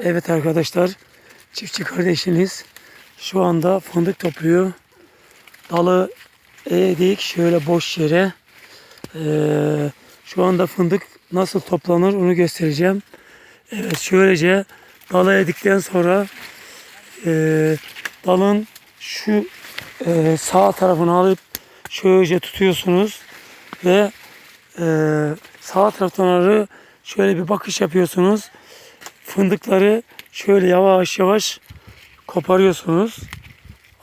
Evet arkadaşlar, çiftçi kardeşiniz şu anda fındık topluyor. Dalı eğdik şöyle boş yere. Ee, şu anda fındık nasıl toplanır onu göstereceğim. Evet şöylece dalı eğdikten sonra e, dalın şu e, sağ tarafını alıp şöylece tutuyorsunuz ve e, sağ taraftan arı şöyle bir bakış yapıyorsunuz fındıkları şöyle yavaş yavaş koparıyorsunuz.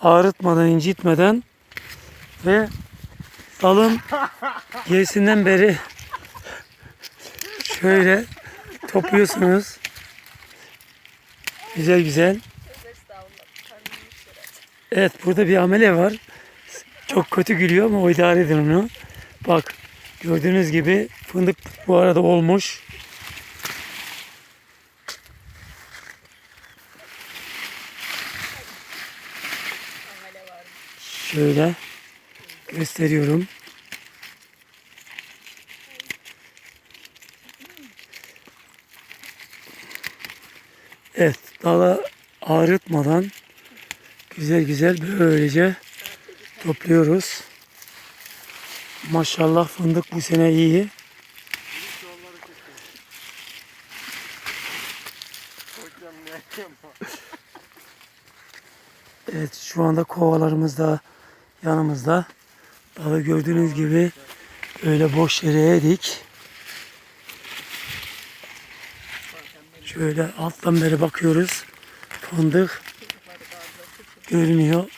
Ağrıtmadan, incitmeden ve dalın gerisinden beri şöyle topluyorsunuz. Güzel güzel. Evet burada bir amele var. Çok kötü gülüyor ama o idare edin onu. Bak gördüğünüz gibi fındık bu arada olmuş. Şöyle gösteriyorum. Evet, dala ağrıtmadan güzel güzel böylece topluyoruz. Maşallah fındık bu sene iyi. Evet şu anda kovalarımız da yanımızda. Dalı gördüğünüz gibi öyle boş yere edik. Şöyle alttan beri bakıyoruz. Fındık görünüyor.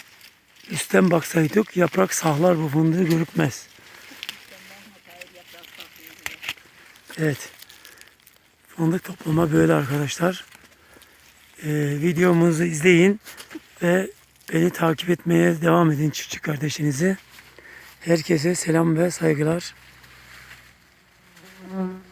Üstten baksaydık yaprak sahlar bu fındığı görükmez. Evet. Fındık toplama böyle arkadaşlar. Ee, videomuzu izleyin ve Beni takip etmeye devam edin çiftçi kardeşinizi. Herkese selam ve saygılar. Hmm.